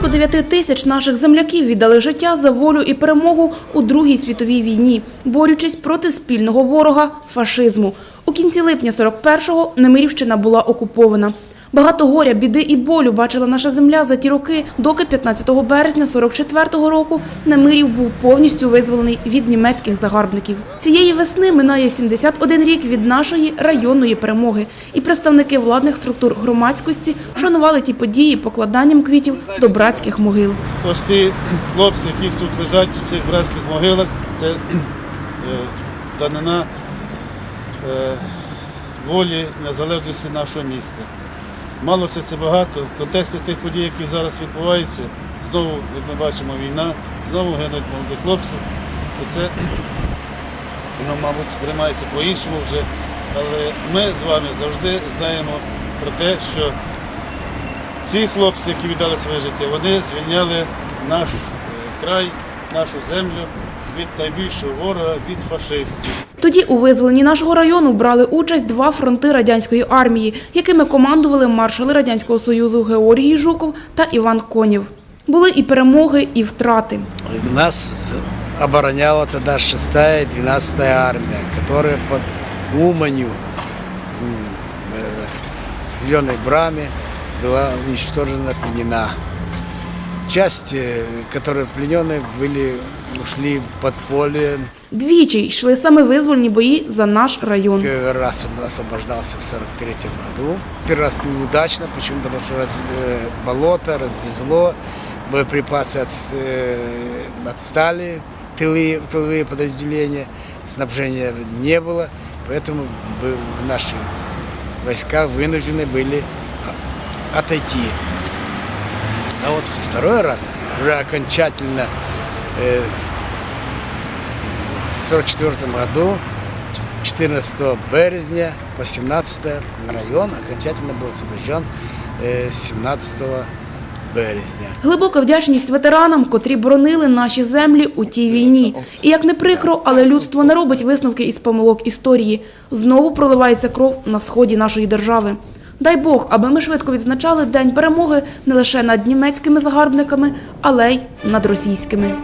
Близько 9 тисяч наших земляків віддали життя за волю і перемогу у Другій світовій війні, борючись проти спільного ворога – фашизму. У кінці липня 41-го Немирівщина була окупована. Багато горя, біди і болю бачила наша земля за ті роки, доки 15 березня 44-го року Немирів був повністю визволений від німецьких загарбників. Цієї весни минає 71 рік від нашої районної перемоги, і представники владних структур громадськості вшанували ті події покладанням квітів до братських могил. Ось ті хлопці, які тут лежать в цих братських могилах, це е, данина е, волі незалежності нашого міста. Мало це це багато. В контексті тих подій, які зараз відбуваються, знову, як ми бачимо, війна, знову гинуть молоді хлопці. І це воно, мабуть, сприймається по-іншому вже. Але ми з вами завжди знаємо про те, що ці хлопці, які віддали своє життя, вони звільняли наш е, край, нашу землю від найбільшого ворога, від фашистів. Тоді у визволенні нашого району брали участь два фронти радянської армії, якими командували маршали Радянського Союзу Георгій Жуков та Іван Конєв. Були і перемоги, і втрати. Нас обороняла 6-я и 12-я армия, которая под Уманью м, э, в Зеленой Браме была уничтожена, пленена. Часть, э, которые плененные были, ушли в подполье. Двічі йшли саме визвольні бої за наш район. Первый раз он освобождался в 43 году. Первый раз неудачно, почему? Потому что раз, э, болото развезло, боеприпасы от, э, отстали, тылы, тыловые подразделения, снабжения не было, поэтому бы- наши войска вынуждены были а, отойти. А вот второй раз уже окончательно э, в 1944 году 14 березня по 17 район окончательно был освобожден э, 17 березня. Глибока вдячність ветеранам, котрі боронили наші землі у тій війні. І як не прикро, але людство не робить висновки із помилок історії. Знову проливається кров на сході нашої держави. Дай Бог, аби ми швидко відзначали День перемоги не лише над німецькими загарбниками, але й над російськими.